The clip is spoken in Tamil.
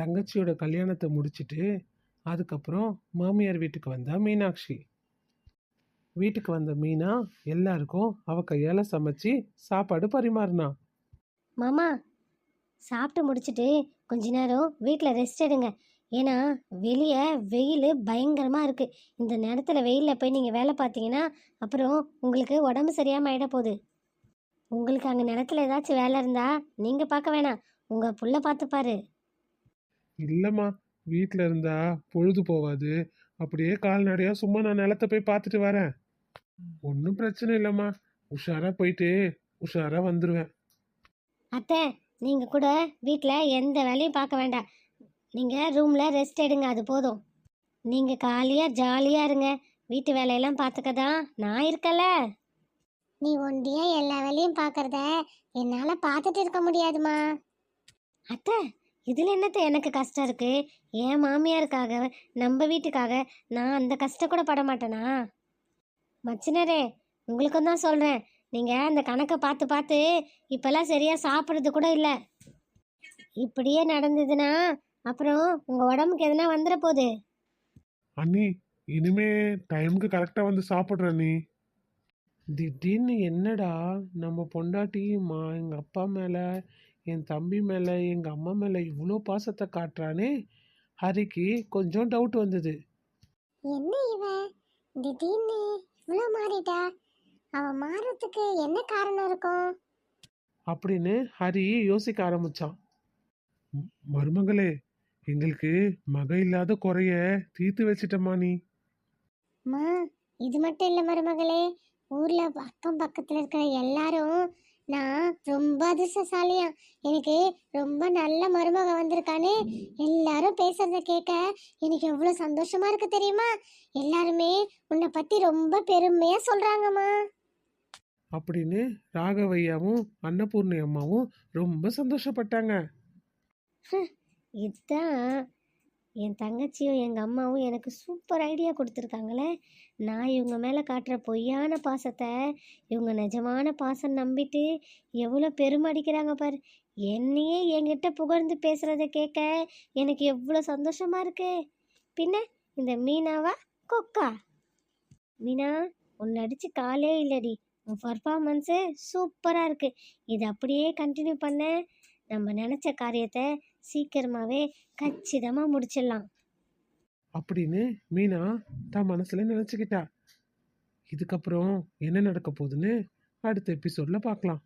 தங்கச்சியோட கல்யாணத்தை முடிச்சுட்டு அதுக்கப்புறம் மாமியார் வீட்டுக்கு வந்தா மீனாட்சி. வீட்டுக்கு வந்த மீனா எல்லாருக்கும் அவ கையால் சமைச்சு சாப்பாடு பரிமாறினா. மாமா சாப்பிட்டு முடிச்சுட்டு கொஞ்ச நேரம் வீட்டில் ரெஸ்ட் எடுங்க. ஏன்னா வெளியே வெயில் பயங்கரமாக இருக்குது இந்த நேரத்தில் வெயிலில் போய் நீங்கள் வேலை பார்த்தீங்கன்னா அப்புறம் உங்களுக்கு உடம்பு சரியாமல் ஆகிட போகுது. உங்களுக்கு அங்கே நிலத்துல ஏதாச்சும் வேலை இருந்தா நீங்கள் பார்க்க வேணாம். உங்கள் புள்ள பார்த்துப்பாரு. இல்லைம்மா வீட்டில் இருந்தா பொழுது போகாது அப்படியே கால்நடையாக சும்மா நான் நிலத்தை போய் பார்த்துட்டு வரேன். ஒன்றும் பிரச்சனை இல்லைம்மா. உஷாராக போயிட்டு உஷாராக வந்துடுவேன் அத்தை நீங்கள் கூட வீட்டில் எந்த வேலையும் பார்க்க வேண்டாம். நீங்கள் ரூமில் ரெஸ்ட் எடுங்க அது போதும். நீங்கள் காலியாக ஜாலியாக இருங்க. வீட்டு வேலையெல்லாம் பார்த்துக்க தான் நான் இருக்கல நீ ஒண்டியா எல்லா வேலையும் பார்க்கறத என்னால் பார்த்துட்டு இருக்க முடியாதுமா அத்தை இதில் என்னத்த எனக்கு கஷ்டம் இருக்கு? என் மாமியாருக்காக நம்ம வீட்டுக்காக நான் அந்த கஷ்டம் கூட பட மாட்டேனா? மச்சினரே உங்களுக்கும் தான் சொல்கிறேன் நீங்கள் அந்த கணக்கை பார்த்து பார்த்து இப்போல்லாம் சரியாக சாப்பிட்றது கூட இல்லை. இப்படியே நடந்ததுன்னா அப்புறம் உங்கள் உடம்புக்கு எதனா வந்துட போகுது? அண்ணி இனிமே டைமுக்கு கரெக்டாக வந்து சாப்பிட்றேன் நீ திடீர்னு என்னடா? நம்ம பொண்டாட்டி மா எங்கள் அப்பா மேலே என் தம்பி மேலே எங்கள் அம்மா மேலே இவ்வளோ பாசத்தை காட்டுறானே? ஹரிக்கு கொஞ்சம் டவுட் வந்தது. என்ன இவன் திடீர்னு இவ்வளோ மாறிட்டா? அவன் மாறத்துக்கு என்ன காரணம் இருக்கும்? அப்படின்னு ஹரி யோசிக்க ஆரம்பிச்சான். "ம், மருமகளே எங்களுக்கு மக இல்லாத குறைய தீர்த்து வச்சிட்டம்மா நீ. இது மட்டும் இல்லை மருமகளே. ஊரில் அக்கம் பக்கத்தில் இருக்கிற எல்லாரும் நான் ரொம்ப அதிர்ஷ்டசாலியா. எனக்கு ரொம்ப நல்ல மருமக வந்திருக்கான்னு எல்லாரும் பேசுறத கேட்க எனக்கு எவ்வளோ சந்தோஷமா இருக்கு தெரியுமா? எல்லாருமே உன்னை பத்தி ரொம்ப பெருமையா சொல்றாங்கம்மா. அப்படின்னு ராகவையாவும் அன்னபூர்ணி அம்மாவும் ரொம்ப சந்தோஷப்பட்டாங்க. இதுதான் என் தங்கச்சியும் எங்கள் அம்மாவும் எனக்கு சூப்பர் ஐடியா கொடுத்துருக்காங்களே. நான் இவங்க மேலே காட்டுற பொய்யான பாசத்தை இவங்க நிஜமான பாசம் நம்பிட்டு எவ்வளோ பெருமடிக்கிறாங்க பாரு. என்னையே என்கிட்ட புகழ்ந்து பேசுகிறத கேட்க எனக்கு எவ்வளோ சந்தோஷமாக இருக்கு. பின்ன இந்த மீனாவா கொக்கா? மீனா உன்னை அடித்து காலே இல்லடி. உன் பர்ஃபார்மன்ஸு சூப்பராக இருக்குது இது அப்படியே கண்டினியூ பண்ண. நம்ம நினச்ச காரியத்தை சீக்கிரமாகவே கச்சிதமாக முடிச்சிடலாம். அப்படின்னு மீனா தான் மனசுல நினைச்சுக்கிட்டா. இதுக்கப்புறம் என்ன நடக்க போகுதுன்னு அடுத்த எபிசோட்ல பார்க்கலாம்.